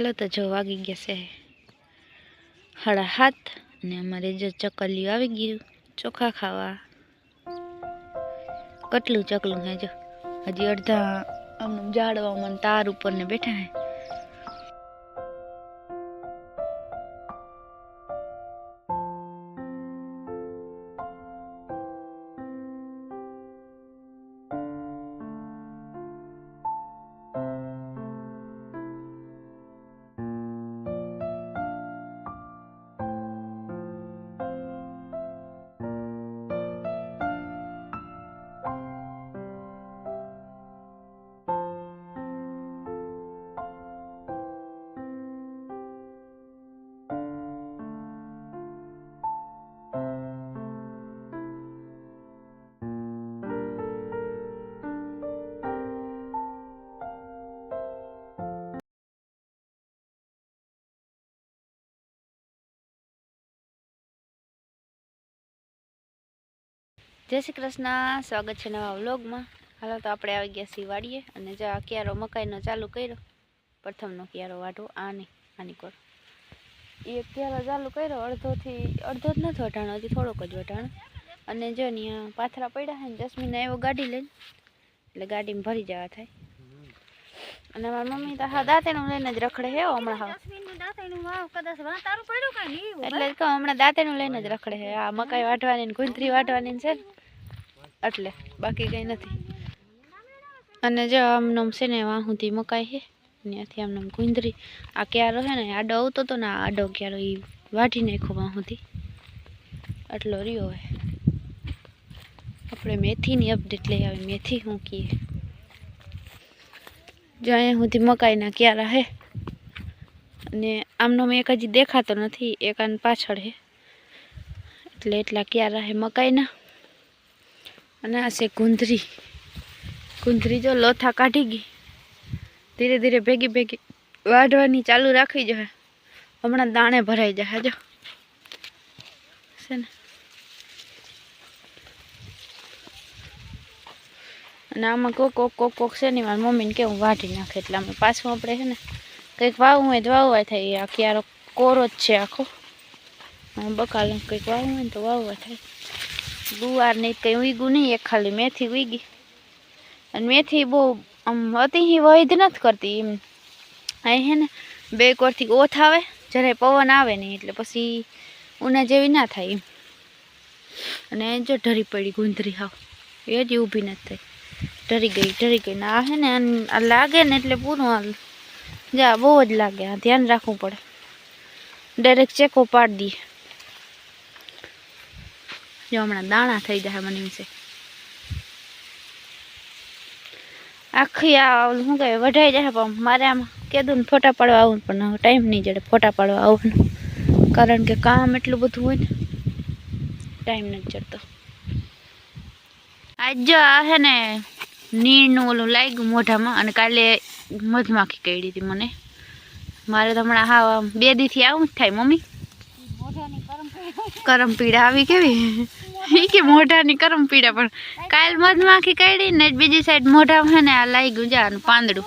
હાલો તો જો વાગી ગયા છે હળા હાથ અને અમારે જો ચકલિયું આવી ગયું ચોખા ખાવા. કેટલું ચકલું હે જો? હજી અડધા આમ જાડવા મને તાર ઉપર ને બેઠા હે જય શ્રી કૃષ્ણ. સ્વાગત છે નવા વ્લોગમાં. હાલો તો આપણે આવી ગયા વાડીએ અને જો આ ક્યારો મકાઈનો ચાલુ કર્યો. પ્રથમનો ક્યારો વાટો આની આની કોર. એ ક્યારો ચાલુ કર્યો અડધોથી, અડધો જ નથી વટાણો હજી થોડોક જ વટાણો અને જો ત્યાં પાથરા પડ્યા છે ને જસ્મીને આવ્યો ગાડી લઈને. એટલે ગાડીમાં ભરી જવા થાય. અને મારી મમ્મી તો હા દાંતેનું લઈને જ રખડે હે હમણાં હા એટલે જ હમણાં દાંતેનું લઈને જ રખડે છે. આ મકાઈ વાટવાની ને ગુંથરી વાટવાની છે એટલે બાકી કંઈ નથી. અને જો આમનો છે ને વાહુંથી મકાઈ છે ત્યાંથી આમનો ગુંદરી આ ક્યારો છે ને આડો આવતો હતો ને આ આડો ક્યારો એ વાટી નાખ્યો વાહુંથી આટલો રહ્યો હોય આપણે મેથીની અપડેટ લઈ આવી મેથી હું કીએ. જો અહીંયા સુધી મકાઈના ક્યારા હે અને આમનો એક હજી દેખાતો નથી, એક આને પાછળ હે. એટલે એટલા ક્યારા હે મકાઈના? અને આ છે ગુંદરી. ગુંદરી જો લોથા કાઢી ગઈ. ધીરે ધીરે ભેગી ભેગી વાઢવાની ચાલુ રાખવી જોઈએ હમણાં દાણે ભરાઈ જાય જો છે ને? અને આમાં કોક કોક કોક કોક છે ને મારી મમ્મીને કેવું વાઢી નાખે, એટલે અમે પાછું આપણે છે ને કંઈક વાવવું હોય તો વાવવા થાય. આખી આરો કોરો જ છે આખો. બકાલ કંઈક વાવું હોય ને તો વાવવા થાય. ગુવાર ને કંઈ ઉગ્યું નહીં. એક ખાલી મેથી ઉગી. અને મેથી બહુ આમ અતિ વૈધ નથી કરતી. એમ અહીં હે ને બે કોરથી ઓથ આવે જ્યારે પવન આવે નહીં એટલે પછી ઉના જેવી ના થાય એમ. અને જો ઢરી પડી ગુંદરી હાવ. એ જ ઊભી નથી થઈ. ઢરી ગઈ ઢરી ગઈ. ને આ હે ને આ લાગે ને એટલે પૂરું જા, બહુ જ લાગે. ધ્યાન રાખવું પડે. ડાયરેક્ટ ચેકો પાડી દઈએ. જો, હમણાં દાણા થઈ જાય મને એમ આખી આ, શું કહેવાય, વઢાઈ જાય, પણ મારે આમ કીધું ને ફોટા પાડવા આવું પણ ટાઈમ નહીં જડે ફોટા પાડવા આવવાનું કારણ કે કામ એટલું બધું હોય ને ટાઈમ નથી જડતો. આજ જો આ છે ને નીરનું ઓલું લાગ્યું મોઢામાં અને કાલે મધમાખી કરી હતી મને. મારે તો હમણાં હા બે દીથી આવું જ થાય મમ્મી. કરમ પીડા. આવી કેવી? એ કે મોઢાની કરમ પીડા પણ કાલ મધમાખી કરી ને બીજી સાઈડ મોઢામાં છે ને આ લાગ્યું જા પાંદડું.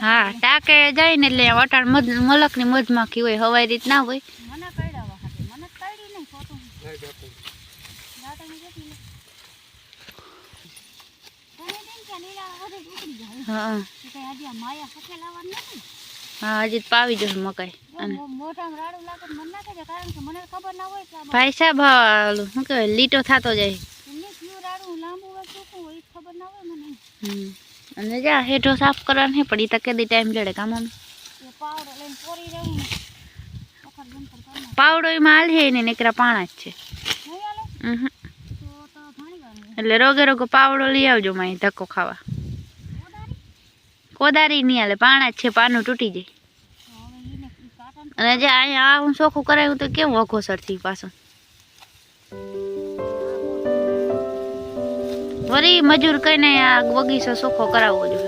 હા ટાકે જાય ને એટલે વટાણ મધ મલકની મધમાખી હોય હવાઈ રીત ના હોય હા. હા હજી તો પાવી જશે મકાઈ. અને ભાઈ સાહેબ હા ઓલું શું કહેવાય લીટો થતો જાય. હમ. અને જા હેઠો સાફ કરવાનું હે પણ ઈ તો કેદી ટાઈમ જડે કામ પાવડો એમાં હાલ હે ને નીકળા પાણા જ છે. ઉહુ. એટલે રોગે રોગે પાવડો લઈ આવજો માય ધક્કો ખાવા. કોદારી નહીં હાલે, પાણા જ છે, પાનું તૂટી જાય. અને જે અહીંયા હું ચોખ્ખું કરાવ્યું તો કેવું અઘોસરથી પાછું. વરી મજૂર કહીને આ બગીચો ચોખ્ખો કરાવવો જોઈએ.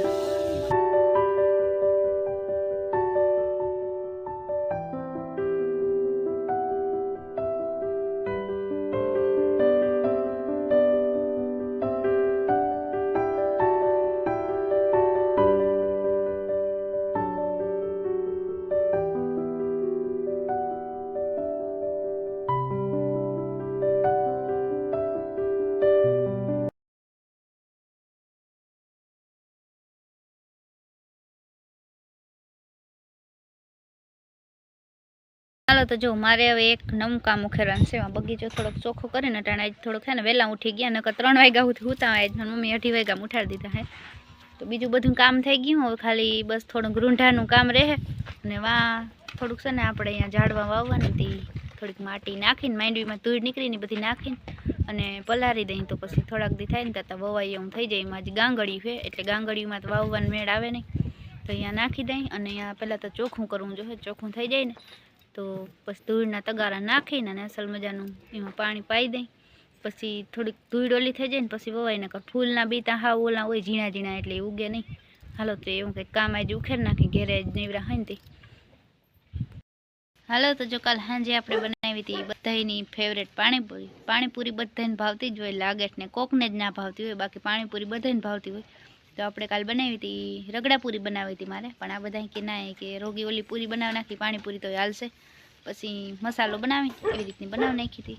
હાલો તો જો, મારે હવે એક નવું કામ ઉખેરવાનું છે. એમાં બગીચો થોડોક ચોખ્ખો કરીને ટાણે આજ થોડોક છે ને વહેલા ઉઠી ગયા, નકર ત્રણ વાગ્યા સુધી હુતા આજ મમ્મી અઢી વાગ્યા ઉઠાડી દીધા હે. તો બીજું બધું કામ થઈ ગયું, હવે ખાલી બસ થોડું ગૃંઢાનું કામ રહે. અને વા, થોડુંક છે ને આપણે અહીંયા ઝાડવા વાવવાની હતી. થોડીક માટી નાખીને, માંડવીમાં ધૂળ નીકળીને બધી નાખીને અને પલારી દઈ તો પછી થોડાક દી થાય ને ત્યાં વવાઈ એવું થઈ જાય. એમાં જ ગાંગડિયું છે, એટલે ગાંગડિયુંમાં તો વાવવાનું મેળ આવે નહીં. તો અહીંયા નાખી દઈ અને અહીંયા પહેલાં તો ચોખ્ખું કરવું જોઈએ ચોખ્ખું થઈ જાય ને તો પછી ધૂળના તગારા નાખીને અને અસલ મજાનું એમાં પાણી પાઈ દઈ. પછી થોડીક ધૂળ ઓલી થઈ જાય ને પછી વવાઈ નકર ફૂલના બી ત્યાં હાવ ઓલા હોય, ઝીણા ઝીણા એટલે ઉગે નહીં. હાલો તો એવું કંઈક કામ આજે ઉખેર નાખી, ઘેરે જ નીવરા હોય ને હાલો તો જો કાલ સાંજે આપણે બનાવી હતી બધાની ફેવરેટ પાણીપુરી. પાણીપુરી બધાને ભાવતી જ હોય લાગે ને કોકને જ ના ભાવતી હોય, બાકી પાણીપુરી બધાને ભાવતી હોય. તો આપણે કાલ બનાવી હતી રગડાપુરી બનાવી હતી મારે. પણ આ બધા કે ના કે રોગી ઓલી પૂરી બનાવી નાખી પાણીપુરી તો હાલશે. પછી મસાલો બનાવી એવી રીતની બનાવી નાખી હતી.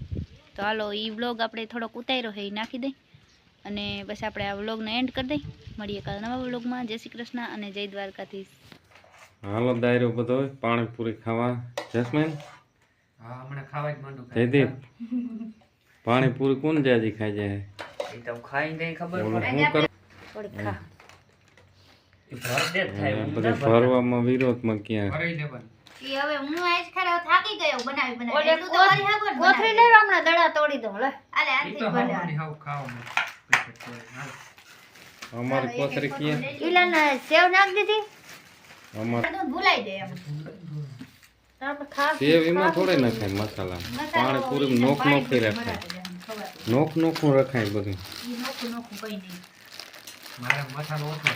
તો હાલો એ વ્લોગ આપણે થોડોક ઉતાર્યો છે એ નાખી દઈ. અને પછી આપણે આ વ્લોગને એન્ડ કરી દઈ. મળીએ કાલ નવા વ્લોગમાં. જય શ્રી કૃષ્ણ અને જય દ્વારકાથી હાલો દાયરો બધો પાણીપુરી ખાવા. જસ્મીન? હા હમણાં ખાવા જ માંડું જયદીપ? પાણીપુરી કોણ જાજી ખાઈ જાય? એ તો ખાઈ નહીં ખબર શું કરે થોડીક ખા એ ભર દે જ થાય આ હું બધે ના ભર. ફરવામાં વિરોધમાં ક્યાં? હવે હું આજ ખરા થાકી ગયો બનાવી બનાવી. એટલું તો કરી હાગો હમણાં દડા તોડી લે. આલે આથી તો હાવ. અમારી કોથરી ઈલાને સેવ નાખી દીધી? અમાર બધું ભૂલાઈ જાય એમ. તો સેવ એમાં થોડે નખાય મસાલા પાણીપુરી નોખ નોખી રખાય નોક નોખ નોખું રખાય બધું. ઈ નોખું નોખું કઈ નહીં. મારા માથાનો ઓછો.